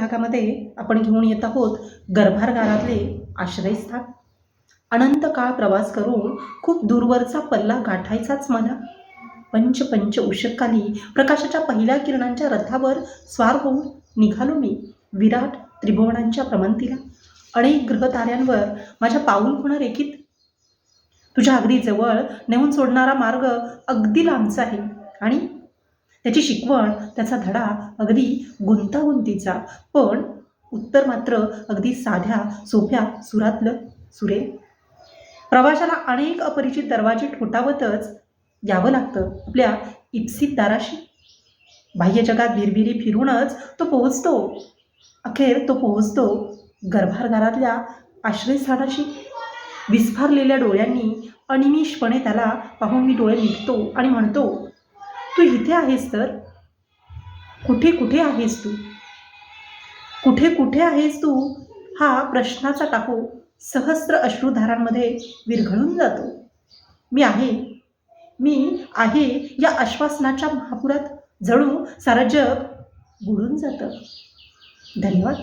भागामध्ये आपण घेऊन येत आहोत गर्भारगारातले आश्रयस्थान. अनंत काळ प्रवास करून खूप दूरवरचा पल्ला गाठायचाच मला. पंच पंच उषकाली प्रकाशाच्या पहिल्या किरणांच्या रथावर स्वार होऊन निघालो मी विराट त्रिभुवनांच्या प्रमंतीला. अनेक ग्रहताऱ्यांवर माझ्या पाऊल होणं तुझ्या अगदी जवळ नेऊन सोडणारा मार्ग अगदी लांबचा आहे आणि त्याची शिकवण त्याचा धडा अगदी गुंतागुंतीचा. पण उत्तर मात्र अगदी साध्या सोप्या सुरातलं सुरे. प्रवाशाला अनेक अपरिचित दरवाजे ठोठावतच यावं लागतं आपल्या इप्सित दाराशी. बाह्य जगात भिरभिरी फिरूनच तो पोहोचतो. अखेर तो पोहोचतो गर्भारगारातल्या आश्रयस्थानाशी. विस्फारलेल्या डोळ्यांनी अनिमिषपणे त्याला पाहून मी डोळे निघतो आणि म्हणतो तू इथे आहेस तर? कुठे कुठे आहेस तू? कुठे कुठे आहेस तू? हा प्रश्नाचा टाकू सहस्र अश्रुधारांमध्ये विरघळून जातो. मी आहे. मी आहे या आश्वासनाच्या महापुरात. जणू सारं जग बुडून जातं. धन्यवाद.